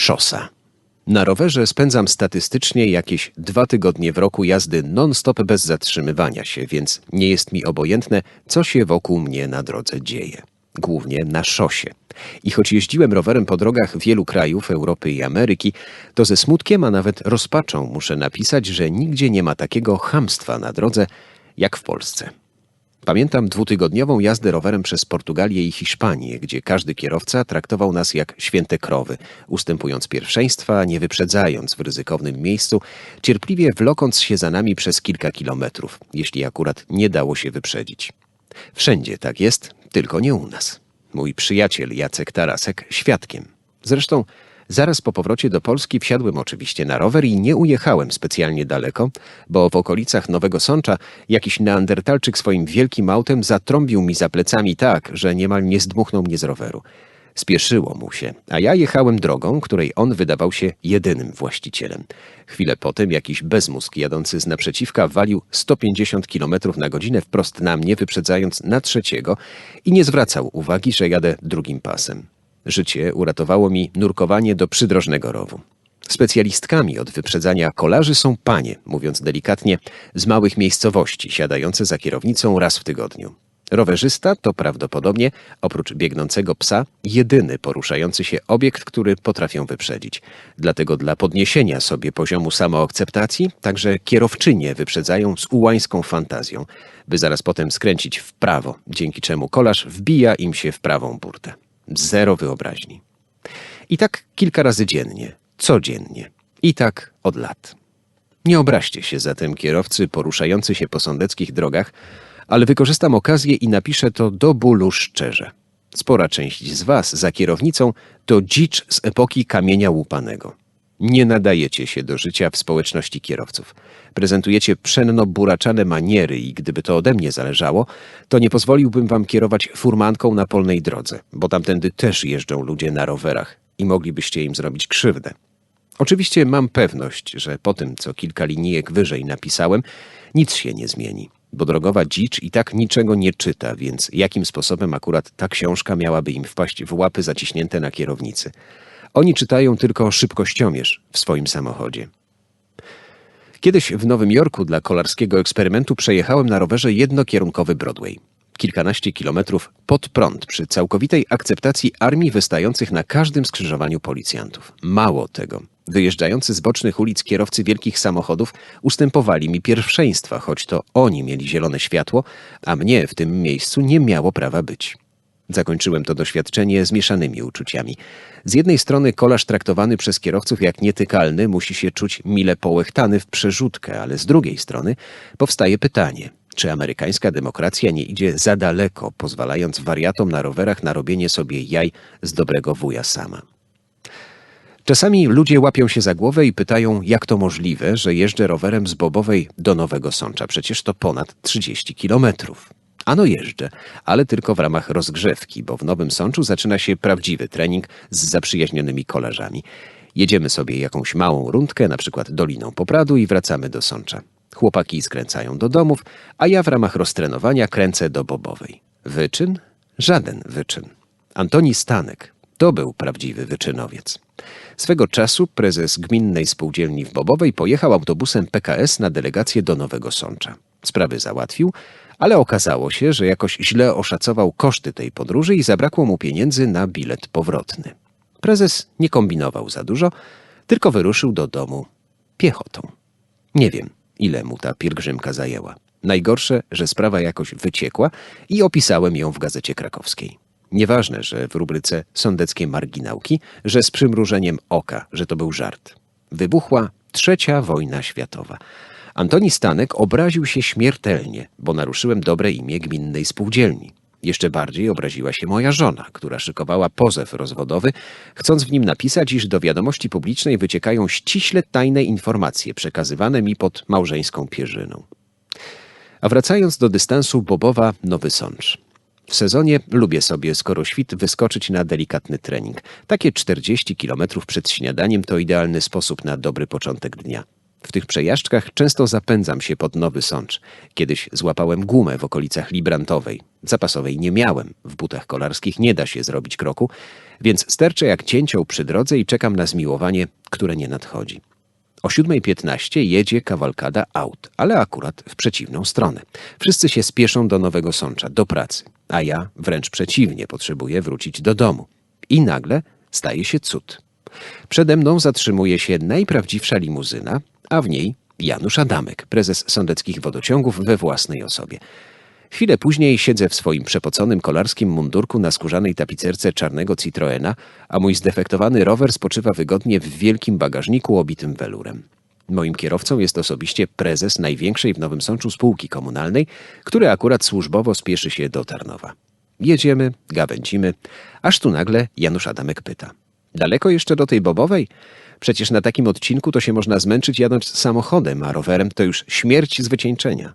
Szosa. Na rowerze spędzam statystycznie jakieś dwa tygodnie w roku jazdy non-stop bez zatrzymywania się, więc nie jest mi obojętne, co się wokół mnie na drodze dzieje. Głównie na szosie. I choć jeździłem rowerem po drogach wielu krajów Europy i Ameryki, to ze smutkiem, a nawet rozpaczą muszę napisać, że nigdzie nie ma takiego chamstwa na drodze jak w Polsce. Pamiętam dwutygodniową jazdę rowerem przez Portugalię i Hiszpanię, gdzie każdy kierowca traktował nas jak święte krowy, ustępując pierwszeństwa, nie wyprzedzając w ryzykownym miejscu, cierpliwie wlokąc się za nami przez kilka kilometrów, jeśli akurat nie dało się wyprzedzić. Wszędzie tak jest, tylko nie u nas. Mój przyjaciel Jacek Tarasek świadkiem. Zresztą Zaraz po powrocie do Polski wsiadłem oczywiście na rower i nie ujechałem specjalnie daleko, bo w okolicach Nowego Sącza jakiś neandertalczyk swoim wielkim autem zatrąbił mi za plecami tak, że niemal nie zdmuchnął mnie z roweru. Spieszyło mu się, a ja jechałem drogą, której on wydawał się jedynym właścicielem. Chwilę potem jakiś bezmózg jadący z naprzeciwka walił 150 km na godzinę wprost na mnie, wyprzedzając na trzeciego i nie zwracał uwagi, że jadę drugim pasem. Życie uratowało mi nurkowanie do przydrożnego rowu. Specjalistkami od wyprzedzania kolarzy są panie, mówiąc delikatnie, z małych miejscowości, siadające za kierownicą raz w tygodniu. Rowerzysta to prawdopodobnie, oprócz biegnącego psa, jedyny poruszający się obiekt, który potrafią wyprzedzić. Dlatego dla podniesienia sobie poziomu samoakceptacji także kierowczynie wyprzedzają z ułańską fantazją, by zaraz potem skręcić w prawo, dzięki czemu kolarz wbija im się w prawą burtę. Zero wyobraźni. I tak kilka razy dziennie, codziennie. I tak od lat. Nie obraźcie się zatem kierowcy poruszający się po sądeckich drogach, ale wykorzystam okazję i napiszę to do bólu szczerze. Spora część z Was za kierownicą to dzicz z epoki kamienia łupanego. Nie nadajecie się do życia w społeczności kierowców. Prezentujecie pszenno-buraczane maniery i gdyby to ode mnie zależało, to nie pozwoliłbym wam kierować furmanką na polnej drodze, bo tamtędy też jeżdżą ludzie na rowerach i moglibyście im zrobić krzywdę. Oczywiście mam pewność, że po tym, co kilka linijek wyżej napisałem, nic się nie zmieni, bo drogowa dzicz i tak niczego nie czyta, więc jakim sposobem akurat ta książka miałaby im wpaść w łapy zaciśnięte na kierownicy? Oni czytają tylko szybkościomierz w swoim samochodzie. Kiedyś w Nowym Jorku dla kolarskiego eksperymentu przejechałem na rowerze jednokierunkowy Broadway. Kilkanaście kilometrów pod prąd przy całkowitej akceptacji armii wystających na każdym skrzyżowaniu policjantów. Mało tego. Wyjeżdżający z bocznych ulic kierowcy wielkich samochodów ustępowali mi pierwszeństwa, choć to oni mieli zielone światło, a mnie w tym miejscu nie miało prawa być. Zakończyłem to doświadczenie zmieszanymi uczuciami. Z jednej strony kolarz traktowany przez kierowców jak nietykalny musi się czuć mile połechtany w przerzutkę, ale z drugiej strony powstaje pytanie, czy amerykańska demokracja nie idzie za daleko, pozwalając wariatom na rowerach na robienie sobie jaj z dobrego wuja sama. Czasami ludzie łapią się za głowę i pytają, jak to możliwe, że jeżdżę rowerem z Bobowej do Nowego Sącza. Przecież to ponad 30 kilometrów. Ano jeżdżę, ale tylko w ramach rozgrzewki, bo w Nowym Sączu zaczyna się prawdziwy trening z zaprzyjaźnionymi kolarzami. Jedziemy sobie jakąś małą rundkę, na przykład Doliną Popradu i wracamy do Sącza. Chłopaki skręcają do domów, a ja w ramach roztrenowania kręcę do Bobowej. Wyczyn? Żaden wyczyn. Antoni Stanek to był prawdziwy wyczynowiec. Swego czasu prezes gminnej spółdzielni w Bobowej pojechał autobusem PKS na delegację do Nowego Sącza. Sprawy załatwił, ale okazało się, że jakoś źle oszacował koszty tej podróży i zabrakło mu pieniędzy na bilet powrotny. Prezes nie kombinował za dużo, tylko wyruszył do domu piechotą. Nie wiem, ile mu ta pielgrzymka zajęła. Najgorsze, że sprawa jakoś wyciekła i opisałem ją w gazecie krakowskiej. Nieważne, że w rubryce sądeckie marginałki, że z przymrużeniem oka, że to był żart. Wybuchła trzecia wojna światowa. Antoni Stanek obraził się śmiertelnie, bo naruszyłem dobre imię gminnej spółdzielni. Jeszcze bardziej obraziła się moja żona, która szykowała pozew rozwodowy, chcąc w nim napisać, iż do wiadomości publicznej wyciekają ściśle tajne informacje przekazywane mi pod małżeńską pierzyną. A wracając do dystansu Bobowa Nowy Sącz. W sezonie lubię sobie, skoro świt, wyskoczyć na delikatny trening. Takie 40 kilometrów przed śniadaniem to idealny sposób na dobry początek dnia. W tych przejażdżkach często zapędzam się pod Nowy Sącz. Kiedyś złapałem gumę w okolicach Librantowej. Zapasowej nie miałem. W butach kolarskich nie da się zrobić kroku, więc sterczę jak cięcioł przy drodze i czekam na zmiłowanie, które nie nadchodzi. O 7.15 jedzie kawalkada aut, ale akurat w przeciwną stronę. Wszyscy się spieszą do Nowego Sącza, do pracy, a ja wręcz przeciwnie, potrzebuję wrócić do domu. I nagle staje się cud. Przede mną zatrzymuje się najprawdziwsza limuzyna, a w niej Janusz Adamek, prezes sądeckich wodociągów we własnej osobie. Chwilę później siedzę w swoim przepoconym kolarskim mundurku na skórzanej tapicerce czarnego Citroena, a mój zdefektowany rower spoczywa wygodnie w wielkim bagażniku obitym welurem. Moim kierowcą jest osobiście prezes największej w Nowym Sączu spółki komunalnej, który akurat służbowo spieszy się do Tarnowa. Jedziemy, gawędzimy, aż tu nagle Janusz Adamek pyta. Daleko jeszcze do tej Bobowej? Przecież na takim odcinku to się można zmęczyć jadąc samochodem, a rowerem to już śmierć z wycieńczenia.